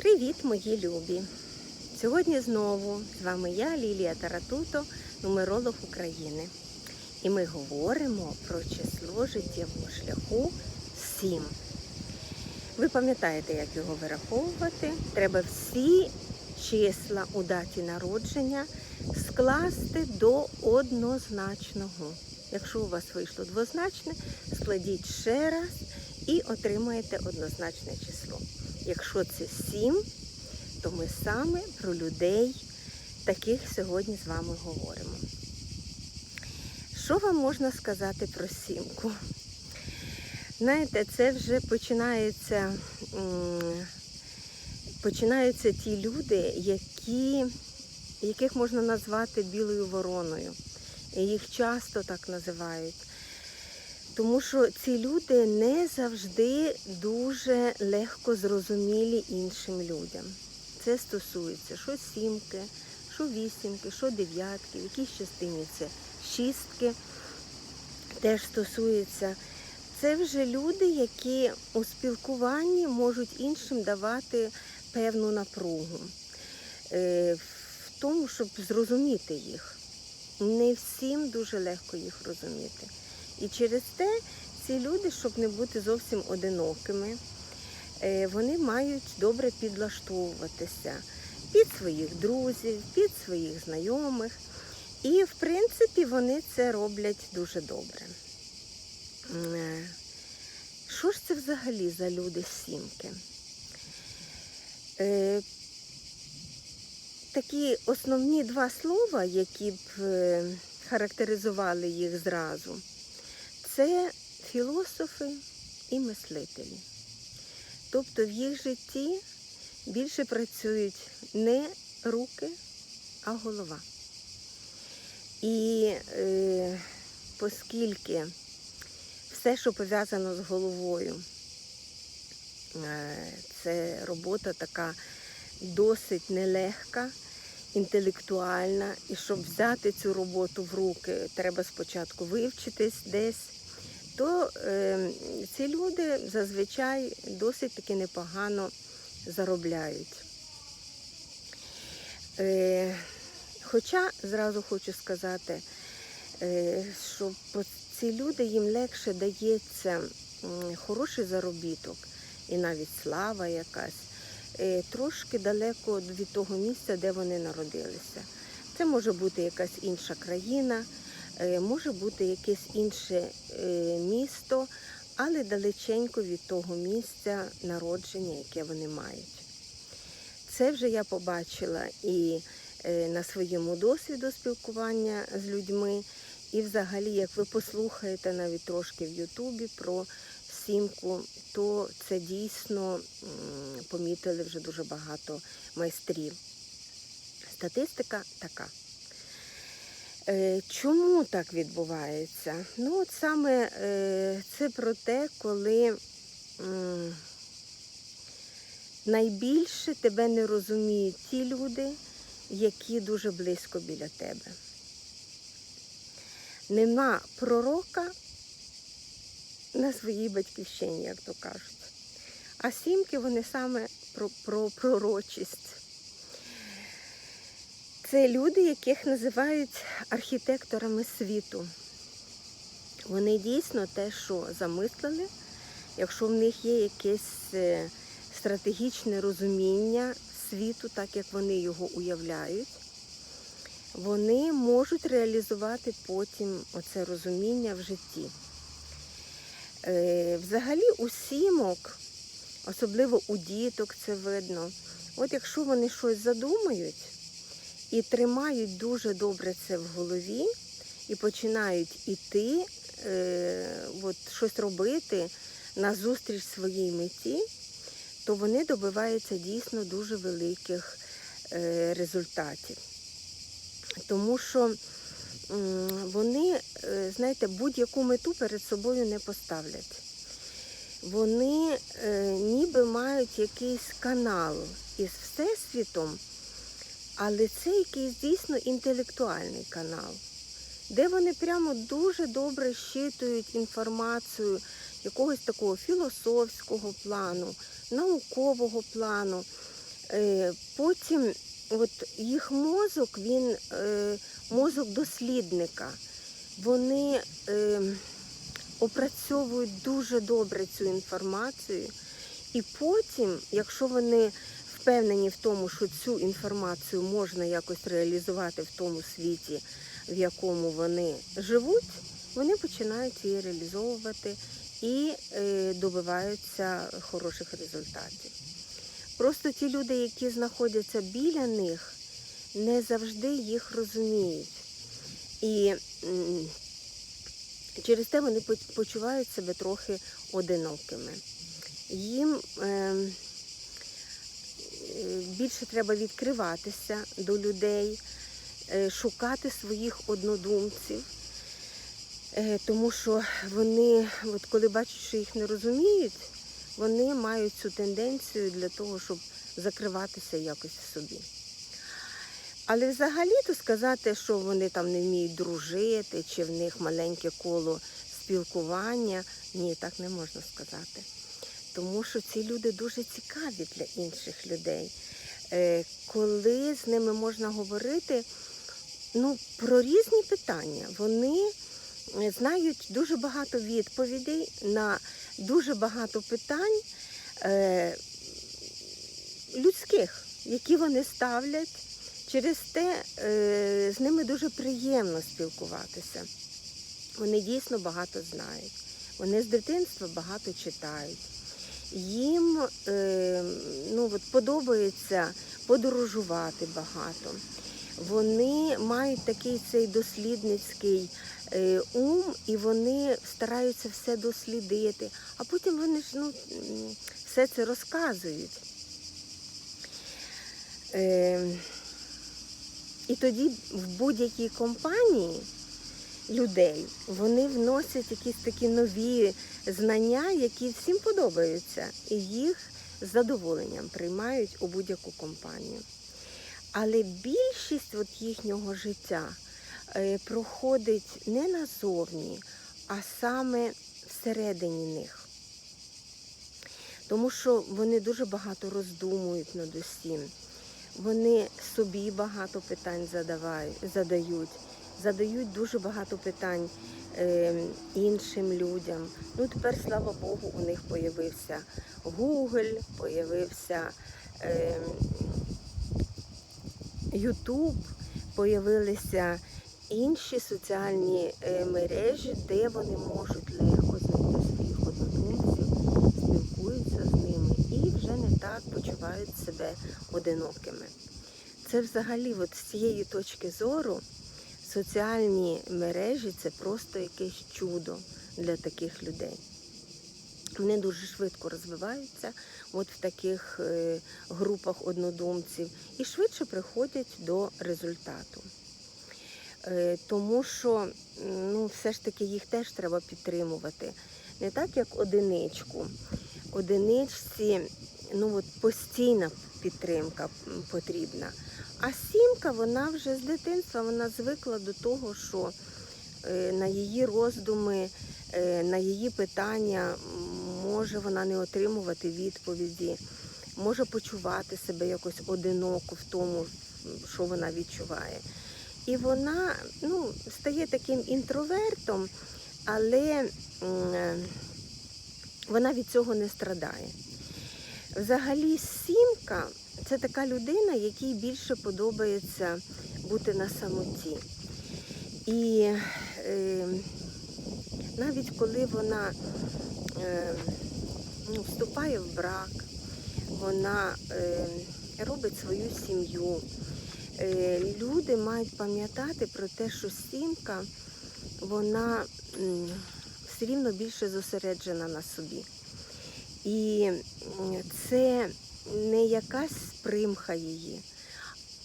Привіт, мої любі! Сьогодні знову з вами я, Лілія Таратуто, нумеролог України. І ми говоримо про число життєвого шляху 7. Ви пам'ятаєте, як його вираховувати? Треба всі числа у даті народження скласти до однозначного. Якщо у вас вийшло двозначне, складіть ще раз і отримаєте однозначне число. Якщо це 7, то ми саме про людей таких сьогодні з вами говоримо. Що вам можна сказати про сімку? Знаєте, це вже починається, починаються ті люди, які, яких можна назвати білою вороною. Їх часто так називають. Тому що ці люди не завжди дуже легко зрозумілі іншим людям. Це стосується що сімки, що вісімки, що дев'ятки, в якійсь частині це шістки теж стосується. Це вже люди, які у спілкуванні можуть іншим давати певну напругу е, в тому, щоб зрозуміти їх. Не всім дуже легко їх розуміти. І через те ці люди, щоб не бути зовсім одинокими, е, вони мають добре підлаштовуватися під своїх друзів, під своїх знайомих. І, в принципі, вони це роблять дуже добре. Е, Що ж це взагалі за люди сімки? Е, Такі основні два слова, які б характеризували їх зразу, це філософи і мислителі. Тобто в їх житті більше працюють не руки, а голова. І е, оскільки все, що пов'язано з головою, е, це робота така досить нелегка, інтелектуальна, і щоб взяти цю роботу в руки, треба спочатку вивчитись десь, то е, ці люди зазвичай досить таки непогано заробляють. Е, хоча зразу хочу сказати, е, що ці люди їм легше дається хороший заробіток і навіть слава якась е, трошки далеко від того місця, де вони народилися. Це може бути якась інша країна, може бути якесь інше е, місто, але далеченько від того місця народження, яке вони мають. Це вже я побачила і е, на своєму досвіду спілкування з людьми, і взагалі, як ви послухаєте навіть трошки в Ютубі про сімку, то це дійсно помітили вже дуже багато майстрів. Статистика така. Е, Чому так відбувається? Ну, от саме е, це про те, коли найбільше тебе не розуміють ті люди, які дуже близько біля тебе. Нема пророка на своїй батьківщині, як то кажуть. А сімки вони саме про, про пророчість. Це люди, яких називають архітекторами світу. Вони дійсно те, що замислили, якщо в них є якесь е, стратегічне розуміння світу, так як вони його уявляють, вони можуть реалізувати потім оце розуміння в житті. Е, Взагалі у сімок, особливо у діток, це видно. От якщо вони щось задумають і тримають дуже добре це в голові, і починають іти, е, от щось робити назустріч своїй меті, то вони добиваються дійсно дуже великих е, результатів. Тому що вони, е, знаєте, будь-яку мету перед собою не поставлять. Вони е, ніби мають якийсь канал із Всесвітом, але це якийсь дійсно інтелектуальний канал, де вони прямо дуже добре щитують інформацію якогось такого філософського плану, наукового плану. Е, Потім от їх мозок, він е, мозок дослідника. Вони е, опрацьовують дуже добре цю інформацію. І потім, якщо вони впевнені в тому, що цю інформацію можна якось реалізувати в тому світі, в якому вони живуть, вони починають її реалізовувати і е, добиваються хороших результатів. Просто ті люди, які знаходяться біля них, не завжди їх розуміють. І через те вони почувають себе трохи одинокими. Їм е, е, більше треба відкриватися до людей, е, шукати своїх однодумців, е, тому що вони, от коли бачать, що їх не розуміють, вони мають цю тенденцію для того, щоб закриватися якось в собі. Але взагалі-то сказати, що вони там не вміють дружити, чи в них маленьке коло спілкування, ні, так не можна сказати. Тому що ці люди дуже цікаві для інших людей. Е, Коли з ними можна говорити ну, про різні питання, вони е, знають дуже багато відповідей на дуже багато питань е, людських, які вони ставлять. Через те з ними дуже приємно спілкуватися. Вони дійсно багато знають. Вони з дитинства багато читають. Їм е, ну, от подобається подорожувати багато. Вони мають такий цей дослідницький е, ум, і вони стараються все дослідити, а потім вони ж ну, все це розказують. Е, і тоді в будь-якій компанії людей вони вносять якісь такі нові знання, які всім подобаються, і їх з задоволенням приймають у будь-яку компанію. Але більшість от їхнього життя е, проходить не назовні, а саме всередині них. Тому що вони дуже багато роздумують над усім. Вони собі багато питань задають, задають дуже багато питань е, іншим людям. Ну тепер, слава Богу, у них появився Google, появився е, YouTube, появилися інші соціальні е, мережі, де вони можуть легко знайти своїх однодумців, спілкуються з ними і вже не так почувають себе одинокими. Це взагалі, от з цієї точки зору, соціальні мережі це просто якесь чудо для таких людей. Вони дуже швидко розвиваються от в таких е, групах однодумців і швидше приходять до результату. Е, тому що ну, все ж таки їх теж треба підтримувати. Не так, як одиничку. Одиничці ну, от постійна підтримка потрібна. А сімка, вона вже з дитинства вона звикла до того, що е, на її роздуми, е, на її питання може вона не отримувати відповіді, може почувати себе якось одиноко в тому, що вона відчуває. І вона ну, стає таким інтровертом, але е, вона від цього не страдає. Взагалі, сімка це така людина, якій більше подобається бути на самоті. І е, навіть коли вона е, ну, вступає в брак, вона е, робить свою сім'ю. Е, люди мають пам'ятати про те, що сімка, вона м, все рівно більше зосереджена на собі. І це не якась примха її,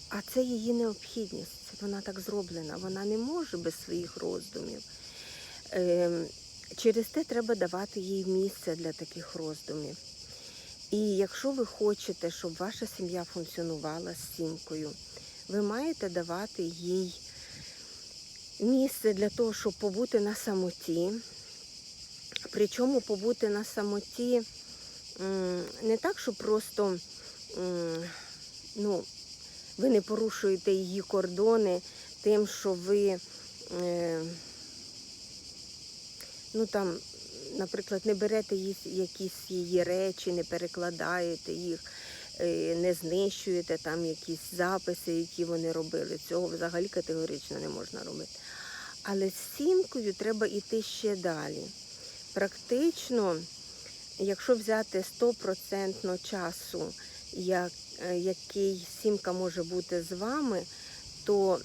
а це її необхідність. Вона так зроблена. Вона не може без своїх роздумів. Ем, Через те треба давати їй місце для таких роздумів. І якщо ви хочете, щоб ваша сім'я функціонувала з сімкою, ви маєте давати їй місце для того, щоб побути на самоті. Причому побути на самоті не так, що просто ну, ви не порушуєте її кордони тим, що ви, е, ну там, наприклад, не берете якісь її речі, не перекладаєте їх, е, не знищуєте там якісь записи, які вони робили. Цього взагалі категорично не можна робити. Але з сімкою треба йти ще далі. Практично, якщо взяти 100% часу, як, е, який сімка може бути з вами, то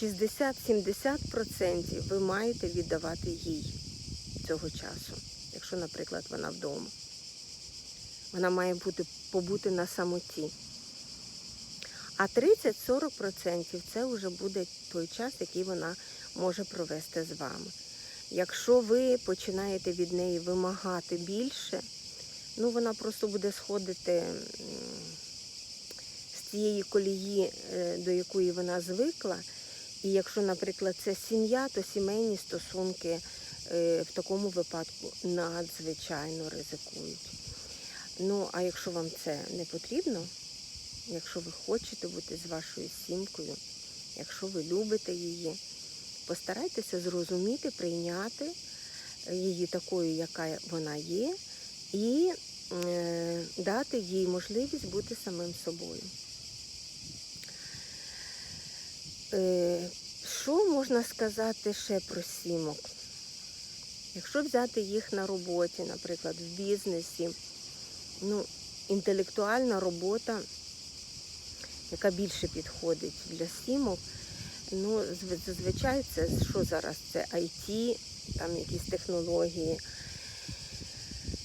60-70% ви маєте віддавати їй цього часу, якщо, наприклад, вона вдома. Вона має бути, побути на самоті. А 30-40% це вже буде той час, який вона може провести з вами. Якщо ви починаєте від неї вимагати більше, ну вона просто буде сходити з тієї колії, е, до якої вона звикла. І якщо, наприклад, це сім'я, то сімейні стосунки е, в такому випадку надзвичайно ризикують. Ну, а якщо вам це не потрібно, якщо ви хочете бути з вашою сімкою, якщо ви любите її, постарайтеся зрозуміти, прийняти її такою, яка вона є, і е, дати їй можливість бути самим собою. Е, що можна сказати ще про сімок? Якщо взяти їх на роботі, наприклад, в бізнесі, ну, інтелектуальна робота, яка більше підходить для сімок, ну, зазвичай це що зараз? Це IT, там якісь технології.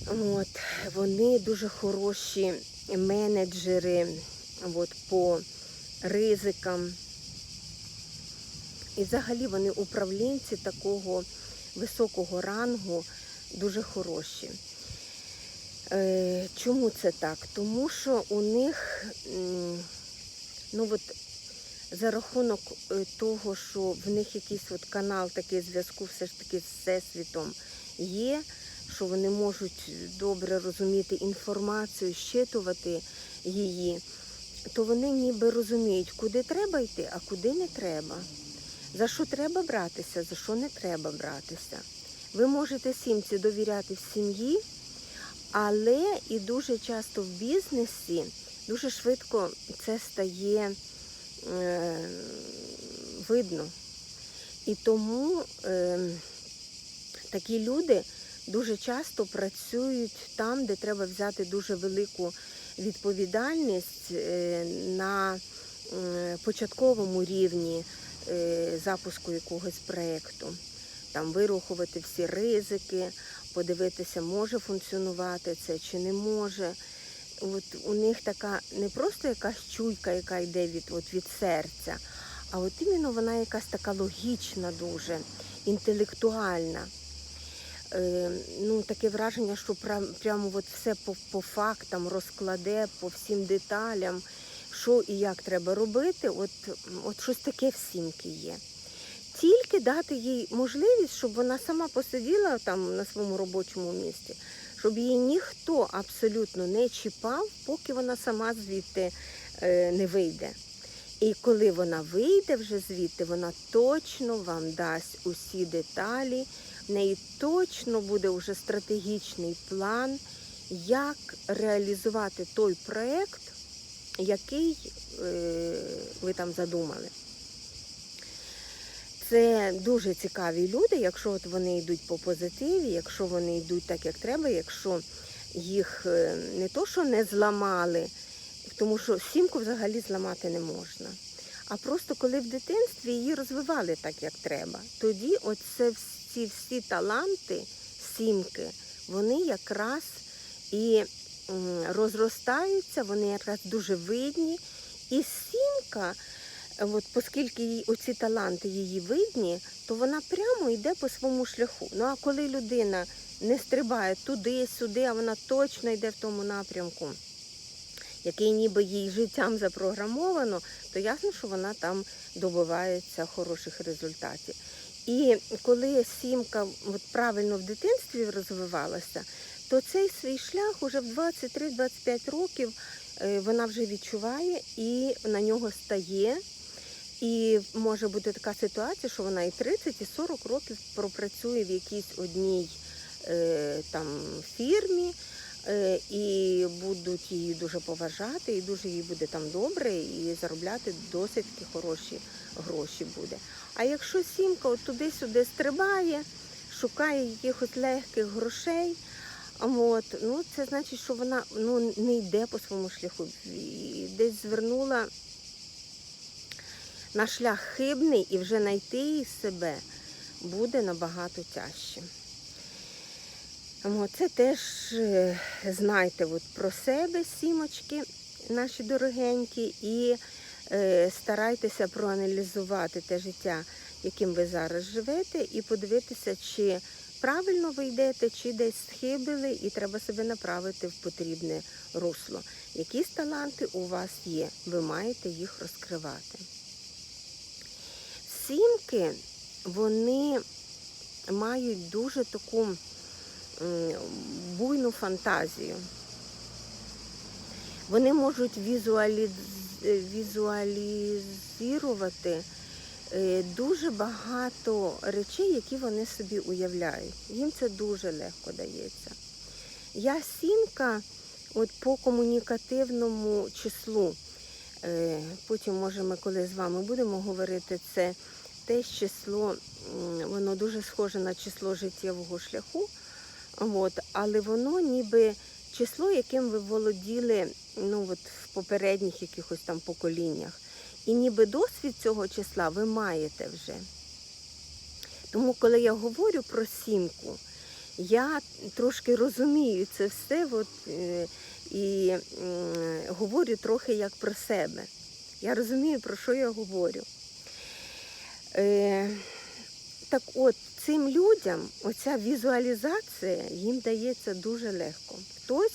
От, вони дуже хороші менеджери от, по ризикам. І взагалі вони управлінці такого високого рангу дуже хороші. Е, чому це так? Тому що у них ну от, за рахунок е, того, що в них якийсь от канал такий зв'язку все ж таки з Всесвітом є, що вони можуть добре розуміти інформацію, щитувати її, то вони ніби розуміють, куди треба йти, а куди не треба. За що треба братися, за що не треба братися. Ви можете сімці довіряти в сім'ї, але і дуже часто в бізнесі дуже швидко це стає видно. І тому е, такі люди дуже часто працюють там, де треба взяти дуже велику відповідальність е, на е, початковому рівні е, запуску якогось проєкту. Там вирахувати всі ризики, подивитися, може функціонувати це чи не може. От у них така не просто якась чуйка, яка йде від, от від серця, а от іменно вона якась така логічна, дуже інтелектуальна. Е, ну, таке враження, що прям, прямо от все по, по фактам розкладе, по всім деталям, що і як треба робити. От, от щось таке в сімки є. Тільки дати їй можливість, щоб вона сама посиділа там на своєму робочому місці, щоб її ніхто абсолютно не чіпав, поки вона сама звідти е, не вийде. І коли вона вийде вже звідти, вона точно вам дасть усі деталі, в неї точно буде вже стратегічний план, як реалізувати той проєкт, який е, ви там задумали. Це дуже цікаві люди, якщо от вони йдуть по позитиві, якщо вони йдуть так, як треба, якщо їх е, не то, що не зламали, тому що сімку взагалі зламати не можна. А просто коли в дитинстві її розвивали так, як треба, тоді оце всі всі таланти сімки, вони якраз і розростаються, вони якраз дуже видні. І сімка, от оскільки їй оці таланти її видні, то вона прямо йде по своєму шляху. Ну а коли людина не стрибає туди-сюди, а вона точно йде в тому напрямку, який ніби їй життям запрограмовано, то ясно, що вона там добивається хороших результатів. І коли сімка от правильно в дитинстві розвивалася, то цей свій шлях уже в 23-25 років е, вона вже відчуває і на нього стає. І може бути така ситуація, що вона і 30, і 40 років пропрацює в якійсь одній е, там фірмі, е, і будуть її дуже поважати, і дуже їй буде там добре, і заробляти досить хороші гроші буде. А якщо сімка от туди-сюди стрибає, шукає якихось легких грошей, от, ну це значить, що вона ну, не йде по своєму шляху. І Десь звернула на шлях хибний і вже знайти її себе буде набагато тяжче. Це теж е, знайте от, про себе, сімочки, наші дорогенькі, і е, старайтеся проаналізувати те життя, яким ви зараз живете, і подивитися, чи правильно ви йдете, чи десь схибили, і треба себе направити в потрібне русло. Якісь таланти у вас є, ви маєте їх розкривати. Сімки, вони мають дуже таку буйну фантазію. Вони можуть візуаліз... візуалізувати е, дуже багато речей, які вони собі уявляють. Їм це дуже легко дається. Я сімка от по комунікативному числу. Е, Потім, може, ми коли з вами будемо говорити, це те число, воно дуже схоже на число життєвого шляху, от, але воно ніби число, яким ви володіли ну, от, в попередніх якихось там поколіннях. І ніби досвід цього числа ви маєте вже. Тому, коли я говорю про сімку, я трошки розумію це все от, е, і говорю трохи як про себе. Я розумію, про що я говорю. Е, так от, цим людям оця візуалізація їм дається дуже легко. Хтось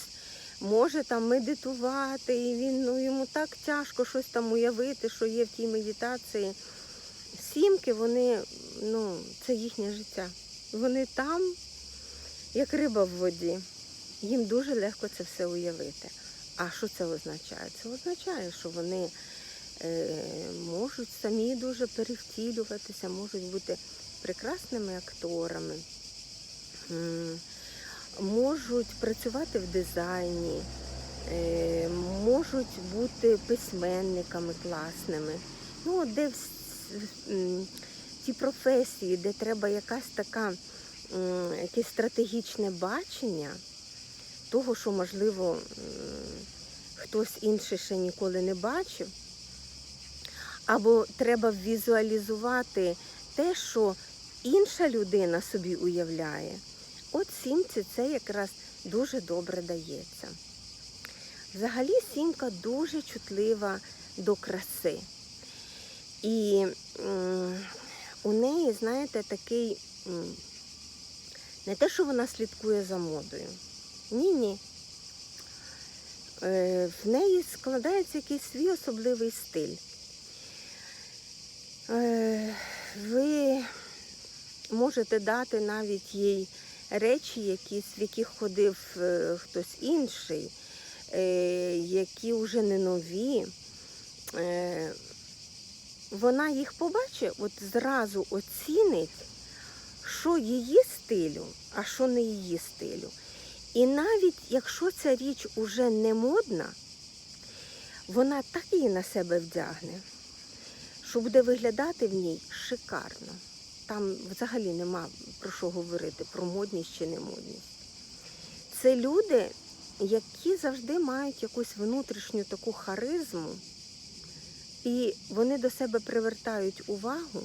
може там медитувати, і він, ну, йому так тяжко щось там уявити, що є в тій медитації. Сімки, вони, ну, це їхнє життя. Вони там, як риба в воді. Їм дуже легко це все уявити. А що це означає? Це означає, що вони можуть самі дуже перевтілюватися, можуть бути прекрасними акторами, можуть працювати в дизайні, е, можуть бути письменниками класними. Ну, де ті професії, де треба якась така, якесь стратегічне бачення того, що, можливо, хтось інший ще ніколи не бачив. Або треба візуалізувати те, що інша людина собі уявляє. От сімці це якраз дуже добре дається. Взагалі сімка дуже чутлива до краси. І у неї, знаєте, такий не те, що вона слідкує за модою. Ні-ні. Е, В неї складається якийсь свій особливий стиль. Е, Ви можете дати навіть їй речі, якісь, в яких ходив е, хтось інший, е, які вже не нові. Вона їх побачить, от зразу оцінить, що її стилю, а що не її стилю. І навіть якщо ця річ уже не модна, вона так її на себе вдягне, що буде виглядати в ній шикарно. Там взагалі нема про що говорити, про модність чи не модність. Це люди, які завжди мають якусь внутрішню таку харизму, і вони до себе привертають увагу,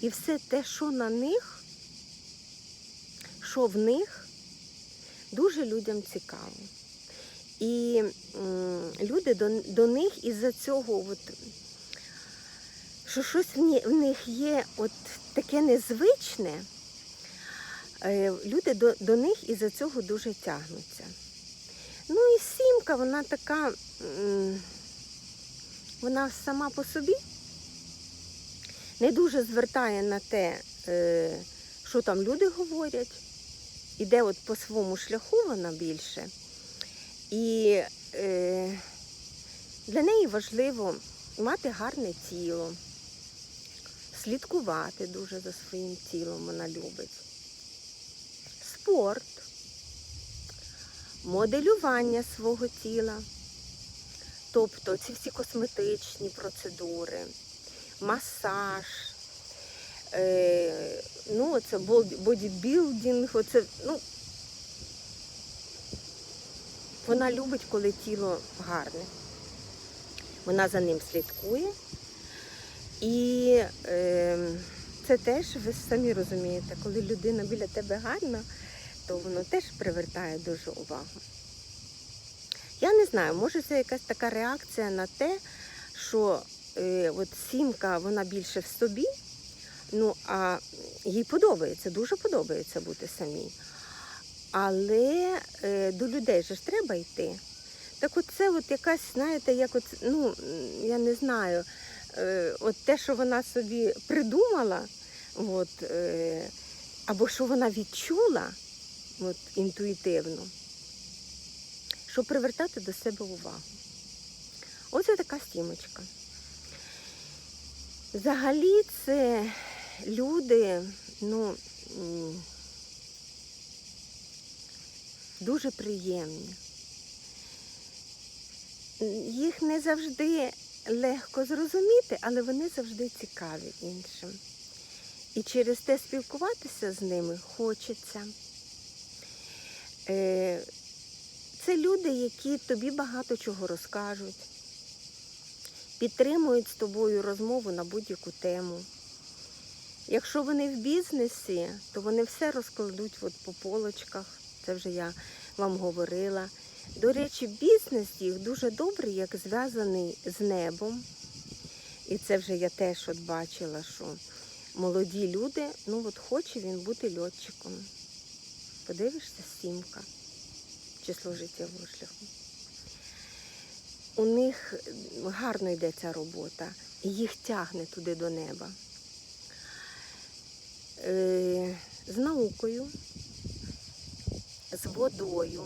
і все те, що на них, що в них, дуже людям цікаво. І м, люди до, до них із-за цього, от, що щось в, них є от таке незвичне, е, люди до, до них із-за цього дуже тягнуться. Ну і сімка, вона така, вона сама по собі не дуже звертає на те, е, що там люди говорять, іде от по своєму шляху вона більше. І е, Для неї важливо мати гарне тіло, слідкувати дуже за своїм тілом вона любить. Спорт, моделювання свого тіла, тобто ці всі косметичні процедури, масаж, е, ну, це бодібілдинг, оце, ну, вона любить, коли тіло гарне. Вона за ним слідкує. І е, це теж, ви самі розумієте, коли людина біля тебе гарна, то воно теж привертає дуже увагу. Я не знаю, може це якась така реакція на те, що е, от сімка вона більше в собі, ну а їй подобається, дуже подобається бути самій. Але е, до людей же ж треба йти. Так от це от якась, знаєте, як от, ну, я не знаю, от те, що вона собі придумала, от, е, або що вона відчула от, інтуїтивно, щоб привертати до себе увагу. Оце така стімочка. Взагалі це люди, ну, дуже приємні. Їх не завжди легко зрозуміти, але вони завжди цікаві іншим. І через те спілкуватися з ними хочеться. Е, Це люди, які тобі багато чого розкажуть, підтримують з тобою розмову на будь-яку тему. Якщо вони в бізнесі, то вони все розкладуть от по полочках. Це вже я вам говорила. До речі, бізнес їх дуже добрий, як зв'язаний з небом. І це вже я теж от бачила, що молоді люди, ну от хоче він бути льотчиком. Подивишся, сімка, число життєвого шляху. У них гарно йде ця робота, їх тягне туди до неба. Е, з наукою, з водою.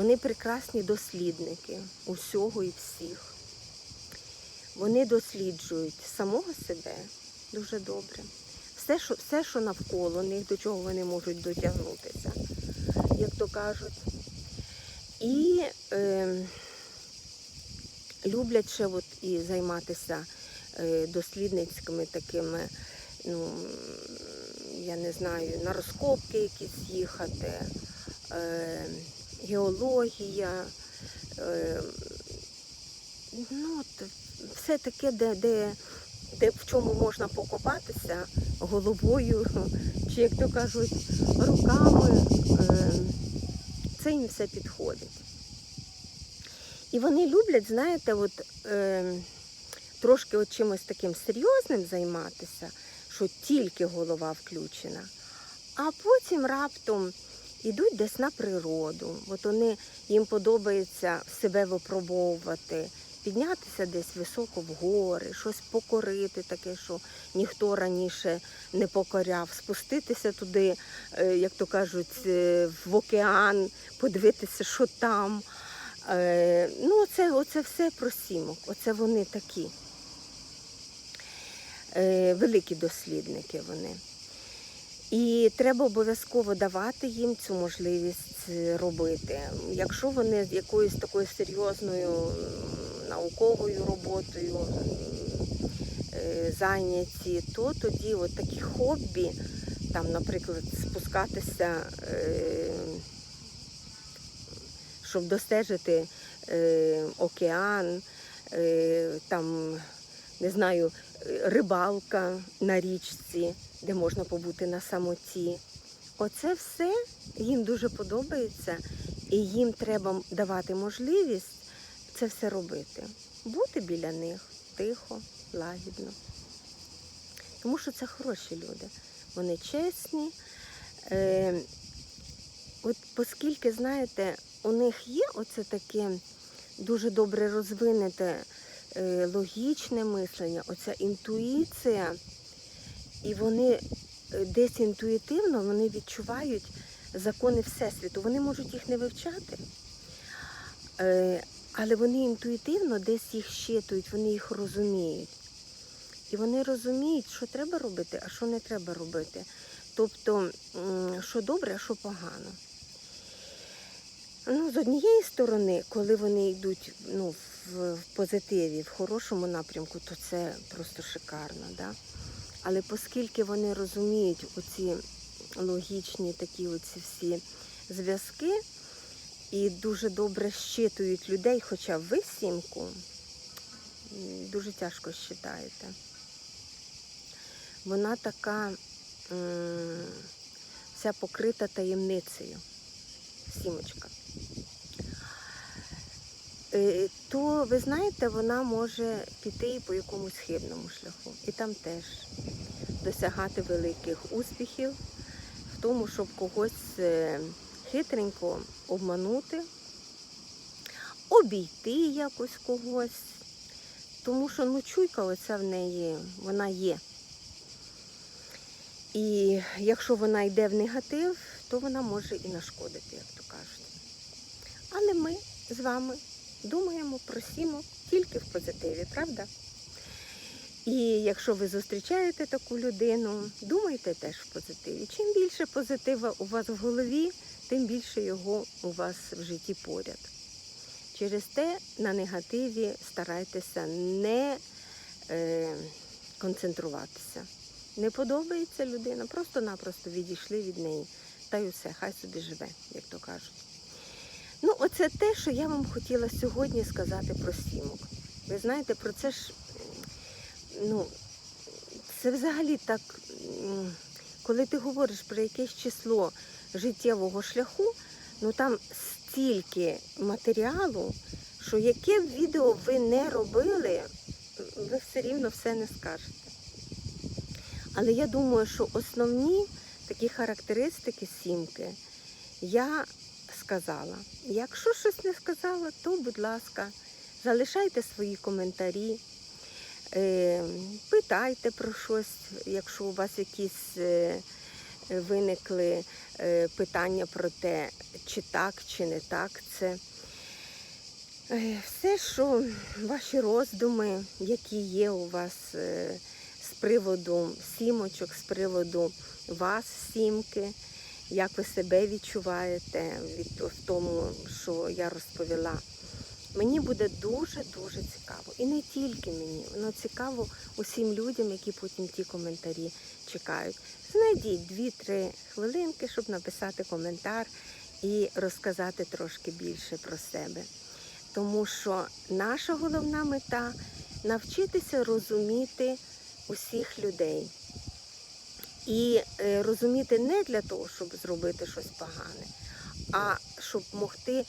Вони прекрасні дослідники усього і всіх. Вони досліджують самого себе дуже добре. Все, що, все, що навколо них, до чого вони можуть дотягнутися, як то кажуть. І е, люблять ще от і займатися е, дослідницькими такими, ну, я не знаю, на розкопки якісь їхати. Е, геологія, е, ну, все таке, де, де, де в чому можна покопатися головою, чи, як то кажуть, руками, е, це їм все підходить. І вони люблять, знаєте, от, е, трошки от чимось таким серйозним займатися, що тільки голова включена, а потім раптом йдуть десь на природу. От вони їм подобається себе випробовувати, піднятися десь високо в гори, щось покорити, таке, що ніхто раніше не покоряв, спуститися туди, е, як то кажуть, е, в океан, подивитися, що там. Е, Ну, оце, оце все про сімок. Оце вони такі. Великі дослідники вони. І треба обов'язково давати їм цю можливість е, робити. Якщо вони з якоюсь такою серйозною науковою роботою е, зайняті, то тоді от такі хобі, там, наприклад, спускатися, е, щоб достежити океан, там, не знаю, рибалка на річці де можна побути на самоті. Оце все їм дуже подобається, і їм треба давати можливість це все робити. Бути біля них тихо, лагідно. Тому що це хороші люди. Вони чесні. Е, От оскільки, знаєте, у них є оце таке дуже добре розвинете е, логічне мислення, оця інтуїція. І вони е, десь інтуїтивно вони відчувають закони Всесвіту. Вони можуть їх не вивчати, е, але вони інтуїтивно десь їх щитують, вони їх розуміють. І вони розуміють, що треба робити, а що не треба робити. Тобто, що добре, а що погано. Ну, з однієї сторони, коли вони йдуть ну, в, позитиві, в хорошому напрямку, то це просто шикарно. Да? Але оскільки вони розуміють оці логічні такі оці всі зв'язки і дуже добре щитують людей, хоча ви сімку дуже тяжко щитаєте. Вона така вся покрита таємницею. Сімочка. Е, То, ви знаєте, вона може піти і по якомусь хибному шляху. І там теж досягати великих успіхів в тому, щоб когось е, хитренько обманути, обійти якось когось. Тому що ну, чуйка оця в неї, вона є. І якщо вона йде в негатив, то вона може і нашкодити, як то кажуть. Але ми з вами думаємо про сімок тільки в позитиві, правда? І якщо ви зустрічаєте таку людину, думайте теж в позитиві. Чим більше позитива у вас в голові, тим більше його у вас в житті поряд. Через те на негативі старайтеся не е, концентруватися. Не подобається людина, просто-напросто відійшли від неї. Та й усе, хай собі живе, як то кажуть. Ну, оце те, що я вам хотіла сьогодні сказати про сімок. Ви знаєте, про це ж, ну, це взагалі так, коли ти говориш про якесь число життєвого шляху, ну там стільки матеріалу, що яке б відео ви не робили, ви все рівно все не скажете. Але я думаю, що основні такі характеристики сімки я сказала. Якщо щось не сказала, то, будь ласка, залишайте свої коментарі, е, питайте про щось, якщо у вас якісь е, виникли е, питання про те, чи так, чи не так це. Все, що ваші роздуми, які є у вас з приводу сімочок, з приводу вас, сімки, як ви себе відчуваєте від в тому, що я розповіла. Мені буде дуже-дуже цікаво. І не тільки мені, воно цікаво усім людям, які потім ті коментарі чекають. Знайдіть 2-3 хвилинки, щоб написати коментар і розказати трошки більше про себе. Тому що наша головна мета навчитися розуміти усіх людей. І е, розуміти не для того, щоб зробити щось погане, а щоб могти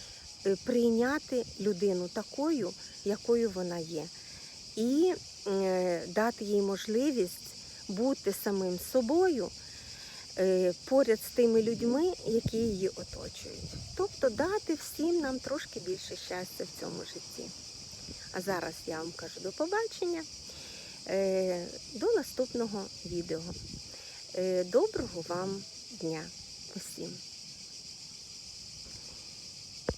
е, прийняти людину такою, якою вона є, і е, дати їй можливість бути самим собою поряд з тими людьми, які її оточують. Тобто дати всім нам трошки більше щастя в цьому житті. А зараз я вам кажу до побачення, до наступного відео. Е, Доброго вам дня усім!